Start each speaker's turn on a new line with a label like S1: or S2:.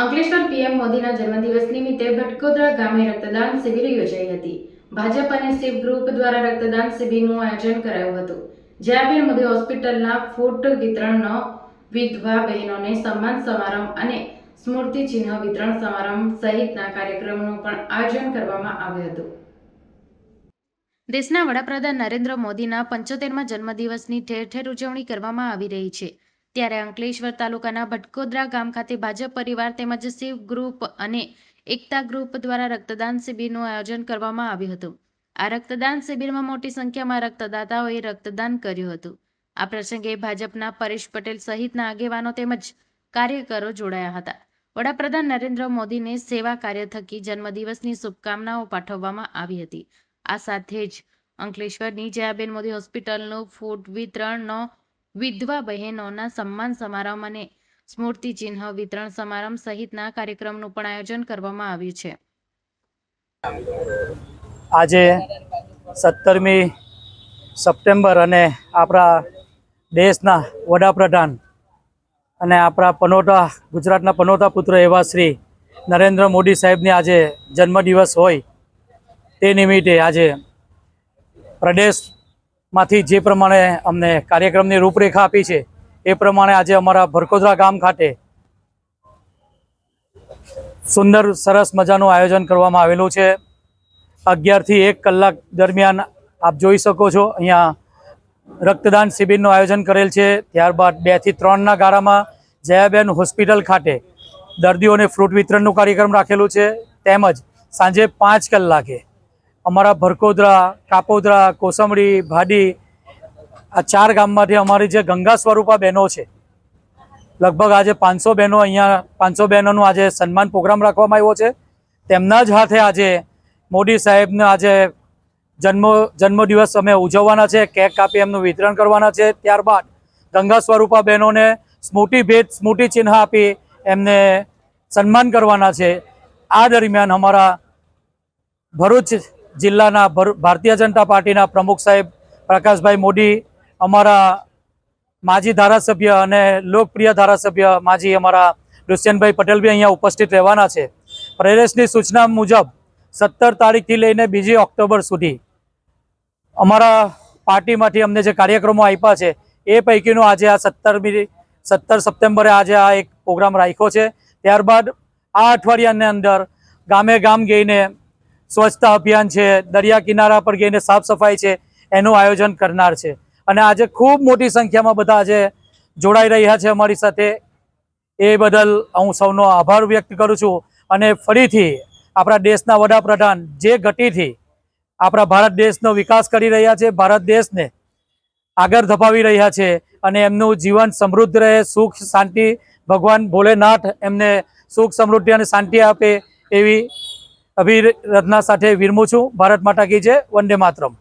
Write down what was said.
S1: Ankleshwar PM મોદીના જન્મદિવસ નિમિત્તે ભટકોદરા ગામે રક્તદાન શિબિર યોજાઈ હતી. ભાજપ અને શિવ ગ્રુપ દ્વારા રક્તદાન શિબિરનું આયોજન કરાયું હતું. જ્યાં મોદી હોસ્પિટલના ફૂટ વિતરણનો વિધવા બહેનોને સન્માન સમારંભ અને સ્મૃતિ ચિહ્ન વિતરણ સમારંભ સહિતના કાર્યક્રમનું પણ આયોજન કરવામાં આવ્યું હતું. દેશના વડાપ્રધાન નરેન્દ્ર મોદીના પંચોતેરમા જન્મદિવસની ઠેર ઠેર ઉજવણી કરવામાં આવી રહી છે. ત્યારે અંકલેશ્વર તાલુકાના ભટકોદરા ગામ ખાતે ભાજપ પરિવાર તેમજ શિવ ગ્રુપ અને એકતા ગ્રુપ દ્વારા રક્તદાન શિબિરનું આયોજન કરવામાં આવ્યું હતું. આ રક્તદાન શિબિરમાં મોટી સંખ્યામાં રક્તદાતાઓએ રક્તદાન કર્યું હતું. આ પ્રસંગે ભાજપના પરેશ પટેલ સહિતના આગેવાનો તેમજ કાર્યકરો જોડાયા હતા. વડાપ્રધાન નરેન્દ્ર મોદીને સેવા કાર્ય થકી જન્મદિવસની શુભકામનાઓ પાઠવવામાં આવી હતી. આ સાથે જ અંકલેશ્વરની જયાબેન મોદી હોસ્પિટલનું ફૂડ વિતરણનો વિધવા બહેનોના સન્માન સમારંભ અને સ્મૃતિ ચિહ્ન વિતરણ સમારંભ સહિતના કાર્યક્રમનું પણ આયોજન કરવામાં આવ્યું છે.
S2: આજે સત્તરમી સપ્ટેમ્બર અને આપણા દેશના વડાપ્રધાન અને આપણા પનોતા, ગુજરાતના પનોતા પુત્ર એવા શ્રી નરેન્દ્ર મોદી સાહેબની આજે જન્મદિવસ હોય તે નિમિત્તે આજે પ્રદેશમાંથી જે પ્રમાણે અમને કાર્યક્રમની રૂપરેખા આપી છે, એ પ્રમાણે આજે અમારા ભરકોદરા ગામ ખાતે સુંદર સરસ મજાનું આયોજન કરવામાં આવેલું છે. અગિયારથી એક કલાક દરમિયાન આપ જોઈ શકો છો, અહીંયા રક્તદાન શિબિરનું આયોજન કરેલ છે. ત્યારબાદ બેથી ત્રણના ગાળામાં જયાબેન હોસ્પિટલ ખાતે દર્દીઓને ફ્રૂટ વિતરણનું કાર્યક્રમ રાખેલું છે. તેમજ સાંજે પાંચ કલાકે અમારા ભરકોદરા, કાપોદરા કોસંબડી ભાડી, આ ચાર ગામમાંથી અમારી જે ગંગા સ્વરૂપા બહેનો છે, લગભગ આજે પાંચસો બહેનો અહીંયા, પાંચસો બહેનોનું આજે સન્માન પ્રોગ્રામ રાખવામાં આવ્યો છે. તેમના જ હાથે આજે મોદી સાહેબને આજે જન્મ જન્મદિવસ અમે ઉજવવાના છે, કેક કાપી એમનું વિતરણ કરવાના છે. ત્યારબાદ ગંગા સ્વરૂપા બહેનોને સ્મૃતિ ભેદ સ્મૃતિ ચિહ્ન આપી એમને સન્માન કરવાના છે. આ દરમિયાન અમારા ભરૂચ જિલ્લાના ભરૂ- ભારતીય જનતા પાર્ટીના પ્રમુખ સાહેબ પ્રકાશભાઈ મોદી, અમારા માજી ધારાસભ્ય અને લોકપ્રિય ધારાસભ્ય માજી અમારા દુષ્યંતભાઈ પટેલ બી અહીંયા ઉપસ્થિત રહેવાના છે. પ્રેરેશની સૂચના મુજબ સત્તર તારીખથી લઈને બીજી ઓક્ટોબર સુધી અમારા પાર્ટીમાંથી અમને જે કાર્યક્રમો આપ્યા છે, એ પૈકીનો આજે આ સત્તરમી સત્તર સપ્ટેમ્બરે આજે આ એક પ્રોગ્રામ રાખ્યો છે. ત્યારબાદ આ અઠવાડિયાની અંદર ગામે ગામ ગઈને સ્વચ્છતા અભિયાન છે, દરિયા કિનારા પર ગઈને સાફ સફાઈ છે, એનું આયોજન કરનાર છે. અને આજે ખૂબ મોટી સંખ્યામાં બધા આજે જોડાઈ રહ્યા છે અમારી સાથે. એ બદલ હું સૌનો આભાર વ્યક્ત કરું છું. અને ફરીથી આપણા દેશના વડાપ્રધાન જે ગતિથી આપણા ભારત દેશનો વિકાસ કરી રહ્યા છે, ભારત દેશને આગળ ધપાવી રહ્યા છે અને એમનું જીવન સમૃદ્ધ રહે, સુખ, શાંતિ ભગવાન ભોલેનાથ એમને સુખ, સમૃદ્ધિ અને શાંતિ આપે એવી અભિરચના સાથે વિરમું છું. ભારત માતા કી જય. વંદે માતરમ.